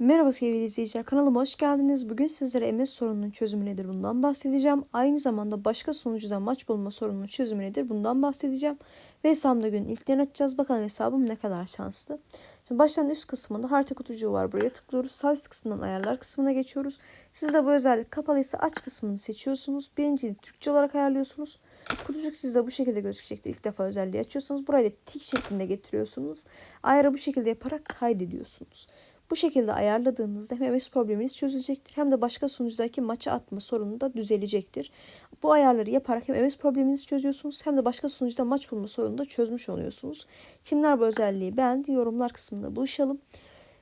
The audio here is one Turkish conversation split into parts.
Merhaba sevgili izleyiciler kanalıma hoş geldiniz. Bugün sizlere MS sorununun çözümü nedir bundan bahsedeceğim. Aynı zamanda başka sonucudan maç bulma sorununun çözümü nedir bundan bahsedeceğim. Ve hesabımda günün ilklerini açacağız. Bakalım hesabım ne kadar şanslı. Şimdi baştan üst kısmında harita kutucuğu var. Buraya tıklıyoruz. Sağ üst kısmından ayarlar kısmına geçiyoruz. Siz de bu özellik kapalıysa aç kısmını seçiyorsunuz. Birinciyi Türkçe olarak ayarlıyorsunuz. Kutucuk sizde bu şekilde gözükecektir. İlk defa özelliği açıyorsanız burayı da tik şeklinde getiriyorsunuz. Ayarı bu şekilde yaparak kaydediyorsunuz. Bu şekilde ayarladığınızda hem MS probleminiz çözülecektir hem de başka sunucudaki maça atma sorunu da düzelecektir. Bu ayarları yaparak hem MS probleminizi çözüyorsunuz hem de başka sunucuda maç bulma sorununu da çözmüş oluyorsunuz. Kimler bu özelliği beğendi yorumlar kısmında buluşalım.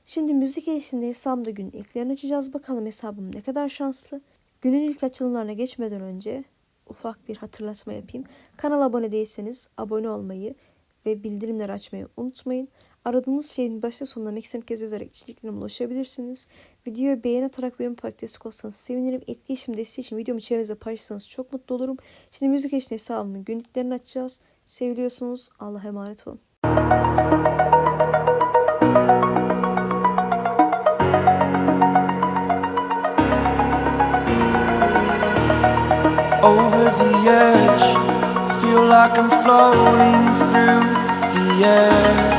Şimdi müzik eşliğinde hesabımda günün ilklerini açacağız. Bakalım hesabım ne kadar şanslı. Günün ilk açılımlarına geçmeden önce ufak bir hatırlatma yapayım. Kanala abone değilseniz abone olmayı ve bildirimleri açmayı unutmayın. Aradığınız şeyin başta sonuna Meksen kez yazarak içeriklerime ulaşabilirsiniz. Videoyu beğen atarak benim park destek olsanız sevinirim. Etkileşim desteği için videomu çevrenizde paylaşırsanız çok mutlu olurum. Şimdi müzik eşliğinde hesabımın günlüklerini açacağız. Seviliyorsunuz. Allah'a emanet olun. over the edge. Feel like I'm floating through the air.